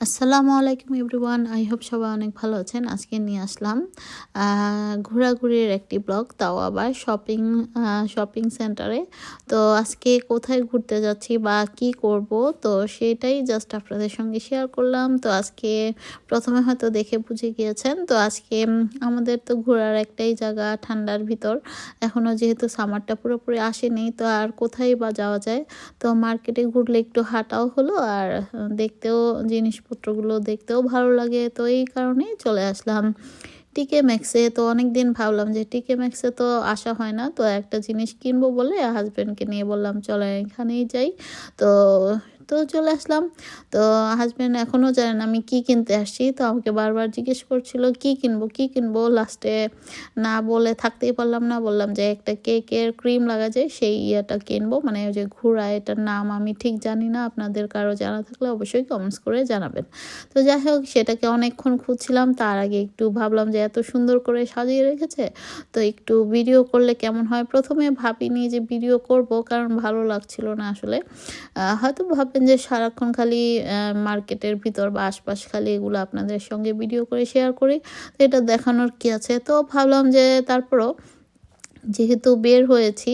আসসালামু আলাইকুম everyone, I hope সবাই অনেক ভালো আছেন। আজকে নিয়ে আসলাম ঘোরাঘুরির একটি ব্লগ, তাও আবার শপিং শপিং সেন্টারে। তো আজকে কোথায় ঘুরতে যাচ্ছি বা কি করব, তো সেটাই জাস্ট আপনাদের সঙ্গে শেয়ার করলাম। তো আজকে প্রথমে হয়তো দেখে বুঝে গিয়েছেন, তো আজকে আমাদের তো ঘোরার একটাই জায়গা, ঠান্ডার ভিতর। এখনও যেহেতু সামারটা পুরোপুরি আসেনি, তো আর কোথায় বা যাওয়া যায়? তো মার্কেটে ঘুরলে একটু হাঁটাও হলো, আর, দেখতেও জিনিস জিনিসপত্রগুলো দেখতেও ভালো লাগে। তো এই কারণেই চলে আসলাম টিকে ম্যাক্সে তো অনেক দিন ভাবলাম যে টিকে ম্যাক্সে তো আসা হয় না। তো একটা জিনিস কিনবো বলে হাজব্যান্ডকে নিয়ে বললাম চলে এখানেই যাই। তো তো চলে আসলাম। তো হাজব্যান্ড এখনও জানেন আমি কি কিনতে আসছি। তো আমাকে বারবার জিজ্ঞেস করছিল, কি কিনবো কি কিনবো? লাস্টে না বলে থাকতেই পারলাম না। বললাম যে, একটা কেকের ক্রিম লাগা যায় সেই ইয়েটা কিনবো। মানে ওই যে ঘোড়া, এটার নাম আমি ঠিক জানি না। আপনাদের কারও জানা থাকলে অবশ্যই কমেন্টস করে জানাবেন। তো যাই হোক, সেটাকে অনেকক্ষণ খুঁজছিলাম। তার আগে একটু ভাবলাম যে, এত সুন্দর করে সাজিয়ে রেখেছে। তো একটু ভিডিও করলে কেমন হয়? প্রথমে ভাবিনি যে ভিডিও করব, কারণ ভালো লাগছিল না আসলে। হয়তো ভাববেন দেখবেন যে সারাক্ষণ খালি মার্কেটের ভিতর বা আশপাশ খালি এগুলো আপনাদের সঙ্গে ভিডিও করে শেয়ার করি। তো এটা দেখানোর কি আছে? তো ভাবলাম যে তারপরও যেহেতু বের হয়েছি,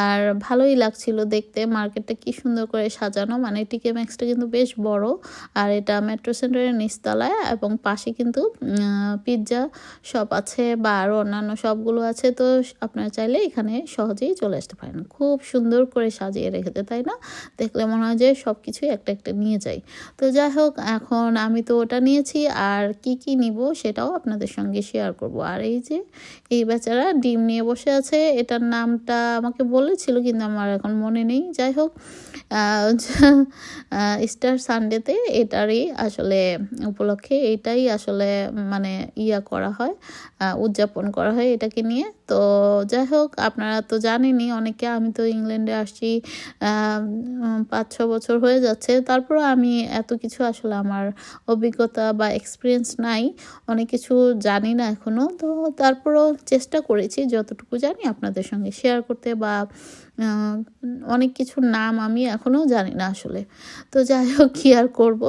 আর ভালোই লাগছিল দেখতে। মার্কেটটা কি সুন্দর করে সাজানো। মানে টিকে ম্যাক্সটা কিন্তু বেশ বড়। আর এটা মেট্রো সেন্টারের নিচতলায় এবং পাশে কিন্তু পিৎজা শপ আছে বা আরও অন্যান্য শপগুলো আছে। তো আপনারা চাইলে এখানে সহজেই চলে আসতে পারেন। খুব সুন্দর করে সাজিয়ে রেখেছে, তাই না? দেখলে মনে হয় যে সব কিছুই একটা একটা নিয়ে যাই তো যাই হোক, এখন আমি তো ওটা নিয়েছি। আর কি কি নিব সেটাও আপনাদের সঙ্গে শেয়ার করব। আর এই যে, এই বেচারা ডিম নিয়ে বসে আছে, এটার নামটা আমাকে বলেছিল কিন্তু আমার এখন মনে নেই। যাই হোক স্টার সানডেতে এটারই আসলে উপলক্ষে এটাই আসলে মানে ইয়া করা হয় উদযাপন করা হয় এটাকে নিয়ে। তো যাই হোক আপনারা তো জানেনই, অনেকে আমি তো ইংল্যান্ডে আসছি পাঁচ ছ বছর হয়ে যাচ্ছে। তারপরও আমি এত কিছু আসলে আমার অভিজ্ঞতা বা এক্সপিরিয়েন্স নাই, অনেক কিছু জানি না এখনও তো তারপরও চেষ্টা করেছি, যতটুকু জানি আপনাদের সঙ্গে শেয়ার করতে বা অনেক কিছুর নাম আমি এখনও জানি না আসলে। তো যাই হোক, কী আর করব?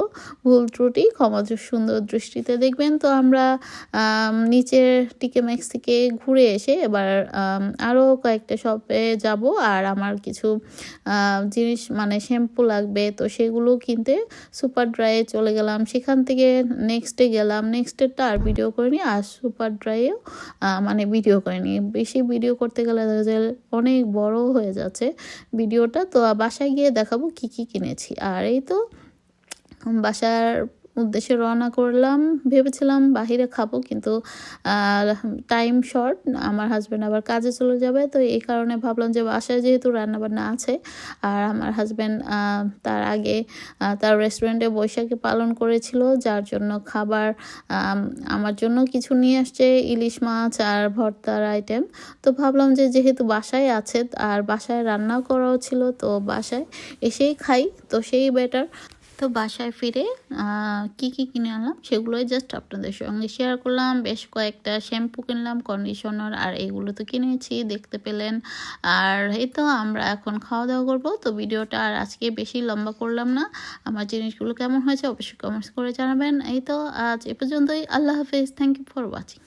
ভুল ত্রুটি, ক্ষমা সুন্দর দৃষ্টিতে দেখবেন। তো আমরা নিচের টিকে ম্যাক্স থেকে ঘুরে এসে এবার আরও কয়েকটা শপে যাব। আর আমার কিছু জিনিস মানে শ্যাম্পু লাগবে, তো সেগুলো কিনতে সুপার ড্রাইয়ে চলে গেলাম। সেখান থেকে নেক্সটে গেলাম। নেক্সটেরটা আর ভিডিও করিনি, আর সুপার ড্রাইয়েও মানে ভিডিও করিনি। বেশি ভিডিও করতে গেলে অনেক বড় হয়ে যাচ্ছে ভিডিওটা তো বাসায় গিয়ে দেখাবো কি কি কিনেছি। আর এই তো বাসার উদ্দেশ্যে রওনা করলাম। ভেবেছিলাম বাহিরে খাব কিন্তু টাইম শর্ট আমার হাজব্যান্ড আবার কাজে চলে যাবে। তো এই কারণে ভাবলাম যে বাসায় যেহেতু রান্নাবান্না আছে, আর আমার হাজব্যান্ড তার আগে তার রেস্টুরেন্টে বৈশাখী পালন করেছিল, যার জন্য খাবার আমার জন্য কিছু নিয়ে আসছে, ইলিশ মাছ আর ভর্তার আইটেম তো ভাবলাম যে যেহেতু বাসায় আছে, আর বাসায় রান্নাও করাও ছিল, তো বাসায় এসেই খাই। তো সেই বেটার তো বাসায় ফিরে কি কি কিনে আনলাম সেগুলোই জাস্ট আপনাদের সঙ্গে শেয়ার করলাম। বেশ কয়েকটা শ্যাম্পু কিনলাম কন্ডিশনার আর এগুলো তো কিনেছি, দেখতে পেলেন। আর এই তো আমরা এখন খাওয়া দাওয়া করব। তো ভিডিওটা আর আজকে বেশি লম্বা করলাম না। আমার জিনিসগুলো কেমন হয়েছে অবশ্যই কমেন্টস করে জানাবেন। এই তো আজ এ পর্যন্তই। আল্লাহ হাফিজ। Thank you for watching